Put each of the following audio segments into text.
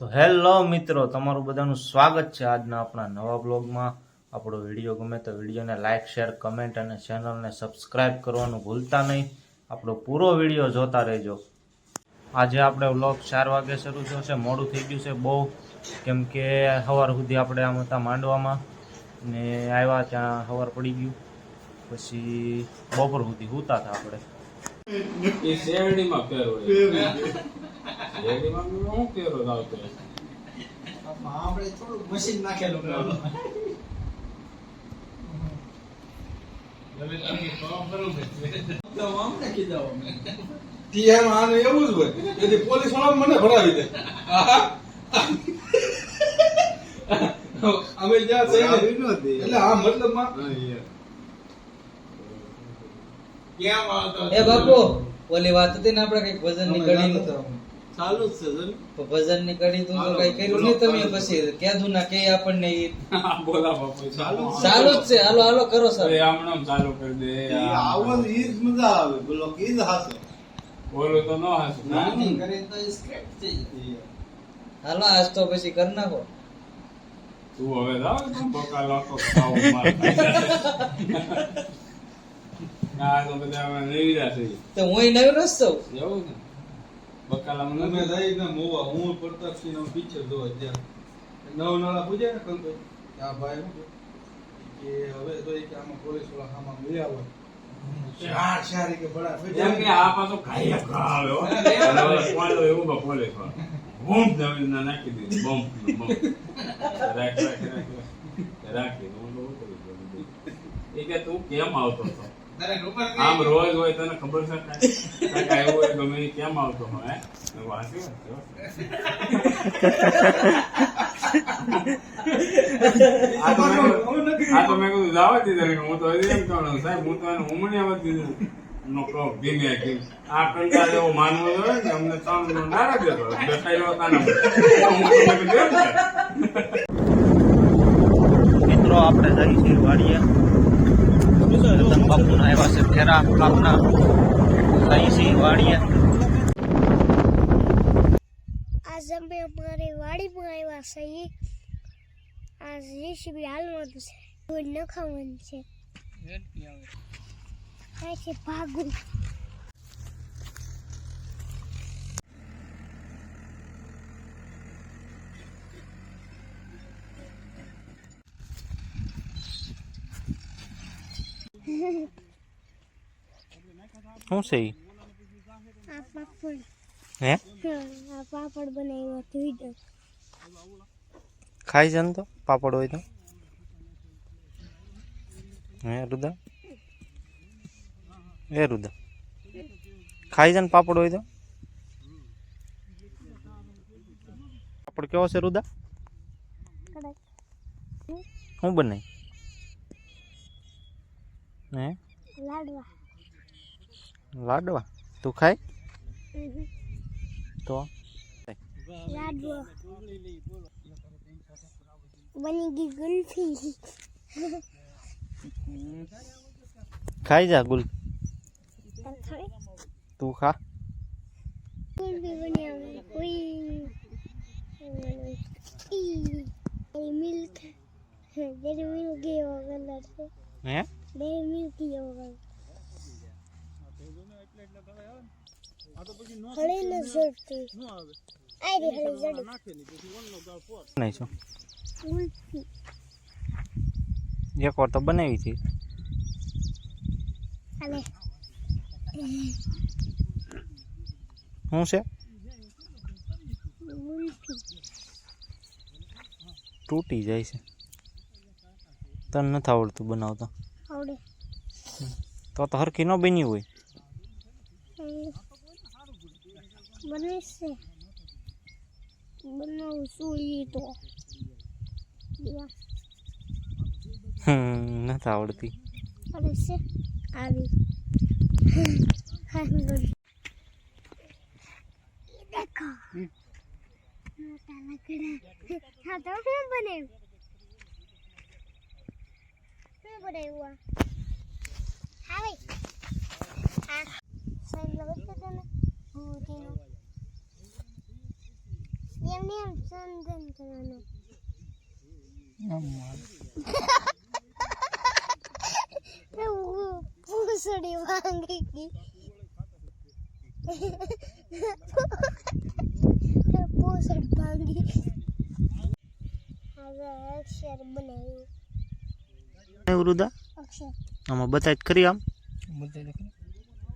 તો હેલો મિત્રો, તમારું બધાનું સ્વાગત છે આજના આપણા નવા બ્લોગમાં. આપણો વીડિયો ગમે તો વિડીયોને લાઇક શેર, કમેન્ટ અને ચેનલને સબસ્ક્રાઇબ કરવાનું ભૂલતા નહીં. આપણો પૂરો વીડિયો જોતા રહેજો. આજે આપણે વ્લોગ ચાર વાગે શરૂ થયો છે મોડું થઈ ગયું છે બહુ. કેમ કે સવાર સુધી આપણે આમ હતા માંડવામાં ને આવ્યા ત્યાં સવાર પડી ગયું. પછી બપોર સુધી સૂતા હતા આપણે. પોલીસવાળા મને ભરાવી દે અમે જ્યાં છે ને, એટલે આ મતલબમાં એ બાપુ ઓલી વાત હતી ને આપણે કંઈક વજનની કડી નું ચાલુ જ છે જન. તો ભજનની કડી તું તો કઈ કર્યું નહીં તમે પછી. કીધું ના કે આપણને ઈ. બોલા બાપુ ચાલુ ચાલુ જ છે. હાલો હાલો કરો સર. એ આમ ચાલુ કરી દે. આવો ઈ જ મજા આવે. બોલો કે ઈ જ હાસે. બોલો તો નો હાસે. ના, ના. હાલો આજ તો પછી કર નાખો. તું હવે જાવ તું બકા લાકો ખાવ માર. ના તો બધા નવી નિવિદા થઈ તો હું નવી રસ્તો એવું ને બકાલામાં અમે નથી જઈને મોવા હું પ્રતાપસિંહનું પિક્ચર જોવા ત્યાં નવ નાળા પૂજે ને કંકુ આ ભાઈ કે કે હવે તો કે આમાં પોલીસવાળા આમાં લઈ આવે. ચાર ચાર કે બડા એમ કે આ પાછો ખાઈ ખાવે હો અને ઓલો પોલો એવું બા પોલે ખા બોમ્બ જમીન નાખી દીધું. બોમ્બ બોમ્બ રાખ રાખ રાખ રાખી. હું તો ઉતરી ગયો એ કે તું કેમ આવતો હતો? આમ રોજ હોય તને ખબર છે હોય ગમે કેમ આવતો હોય વાંચ્યું. આ તો મેં કીધું- જવા દીધા હું તો એમ સાહેબ હું તો એને ઉમણ્યા દીધું. નો કહો ધીમે ધીમે. આ કંટાળ એવો માનવો જોઈએ ને અમને ત્રણ ના એમ થાય. મિત્રો આપણે જઈશું વાડીએ. બાપુના એવા છે. ફેરા આપના જઈએ વાડિયા આજ અમે અમારી વાડીમાં આવ્યા છીએ. આ રેસીપી હાલવાનું છે. કોઈ ખાવાનું છે. ભાગું શું છે હે? હા, પાપડ બનાવ્યો ધોઈ દો ખાઈ છે ને તો પાપડ હોય તો. હે રુદા એ રુદા ખાઈ છે ને પાપડ હોય તો. પાપડ કેવો છે રુદા? શું બનાવી હે? લાડવા. લાડવા? તું ખાય. તો? લાડવો. બની ગઈ ગુલ્ફી. ખાઈ જા ગુલ? તું ખા. ગુલ્ફી બની આવે કોઈ મિલ્ક જેરી મિલ્ક ગયો કલર છે. હે? મિલ્ક હળી છું? એક વાર તો બનાવી છે. શું છે? તૂટી જાય છે. તને નથી આવડતું બનાવતા. આવડે. તો તો હરખી ન બની હોય. બને છે. બનાવું છું એ તો હમ, નથી આવડતી. અરે છે? આવી. દેખો. મોટા લકડા. હા તો શું બનાવ્યું શું બનાવ્યું હા ભાઈ હા. સાઈડ લગાવી દે તને હું તેનો એમને એમ સંધન કરવાનું. પૂસડી વાંગી ગઈ. પૂસડી ભાંગી હવે અક્ષર બનાવ્યું. વૃદ્ધા અક્ષર આમાં બતાય જ ખરી આમ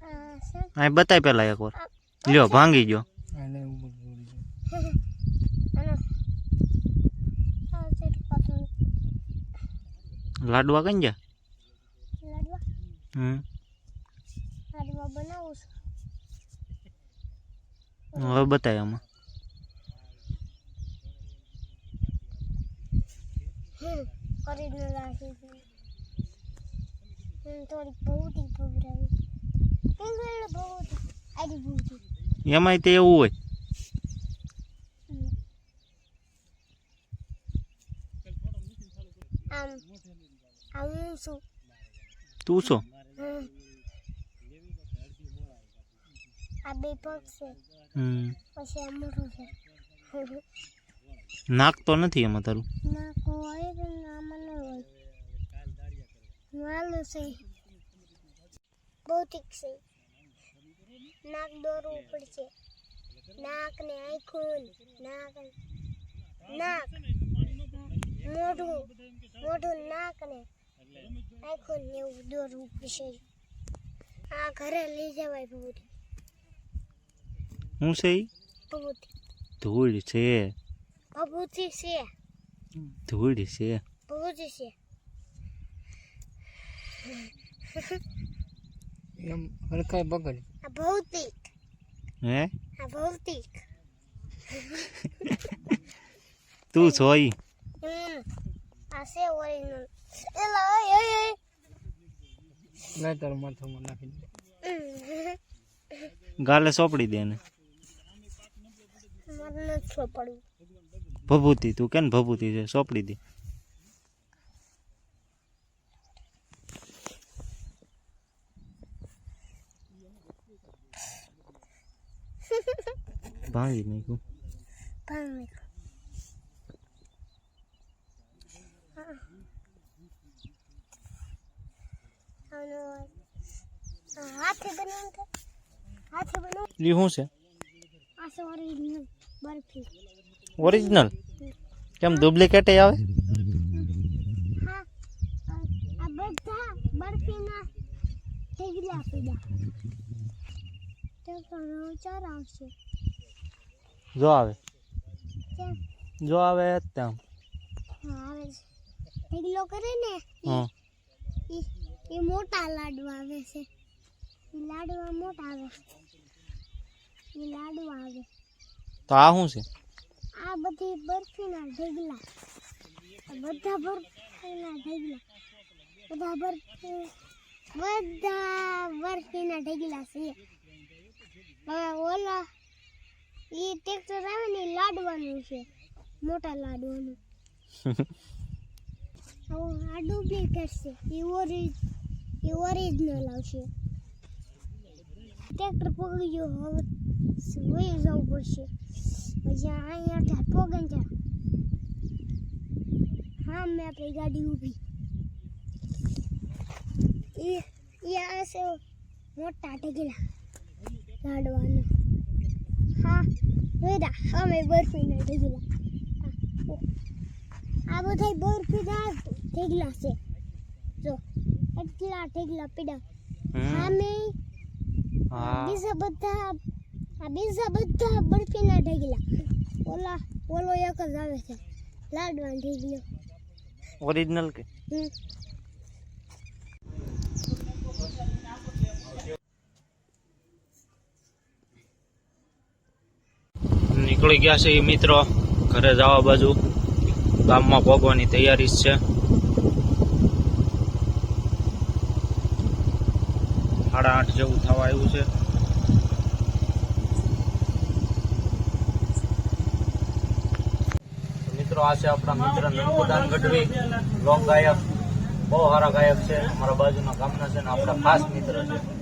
આ સર અહીં બતાય પેલા એકવાર લ્યો ભાંગી ગયો આનો આ છે પાછું લાડવા કઈ ગયા લાડવા હમ લાડવા બનાવું છું હવે બતાય આમાં હમ એમાંય તે એવું હોય તું છો નાક તો નથી એમાં તારું નાક હોય માલું છે ભૌતિક છે નાક દોરવું પડશે. નાક ને આંખું નાક નાક મોઢું મોઢું નાક ને આંખું ને એવું દોરવું પડશે. આ ઘરે લઈ જવાય ભૂતિ હું છે ભૂતિ ધૂળ છે. ભભૂતિ છે. ધૂળ છે. ભભૂતિ છે. એમ હરખાય બગડ. આ ભૌતિક. હે? આ ભૌતિક. તું છો ઈ હમ. આ છે ઓરિજિનલ. એલા એ એ ના તાર માથામાં નાખી દે. ગાલે સોપડી દે ને મને સોપડી ભભૂતિ તું કેમ ભભૂતિ છે? સોપડી દે. ભાંગી નાખ્યું ભાંગ એ શું છે? ઓરિજિનલ બરફી. ઓરિજિનલ કેમ ડુપ્લિકેટ આવે? હા આ આ બધા બરફીના ઢેગલા પીડા તે પણ ચાર આવશે જો આવે. જો આવે ત્યાં. હા આવે ઢેગલો કરે ને હા. એ મોટા લાડુ આવે છે. ઈ લાડવા મોટા આવે એ લાડુ આવે. તો આ શું છે? આ બધી બરફીના ઢગલા. આ બધા બરફીના ઢગલા. બધા બરફી બધા બરફીના ઢગલા છે. હવે ઓલા ઈ ટ્રેક્ટર આવે ને લાડવાનું છે. મોટા લાડવાનું. હવે આ ડુપ્લિકેટ છે ઈ ઓરિજ ઈ ઓરિજિનલ આવશે. ટ્રેક્ટર પકડી ગયો હવે વહી જવું પડશે. પછી અહીંયા ત્યાં પોગન ત્યાં. હા મેં આપણી ગાડી ઊભી. એ એ આ છે મોટા ઢગલા. લાડવાના. વેરા અમે બરફીના ઢગલા આ બધા બરફીના ઢગલા છે જો એટલા ઢગલા પીડા. સામે બીજા બધા આ બીજા બધા બરફીના ઢગલા ઓલા ઓલો એક જ આવે છે લાડવા ઢગલો ઓરિજિનલ કે હમ. નીકળી ગયા છે એ મિત્રો. ઘરે જવા બાજુ. ગામમાં પહોંચવાની તૈયારી છે. સાડા આઠ જેવું થવા આવ્યું છે. મિત્રો, આ છે આપણા મિત્ર નંદુદાન ગઢવી. લોક ગાયક. બહુ સારા ગાયક છે. અમારા બાજુના ગામના છે ને આપણા ખાસ મિત્ર છે.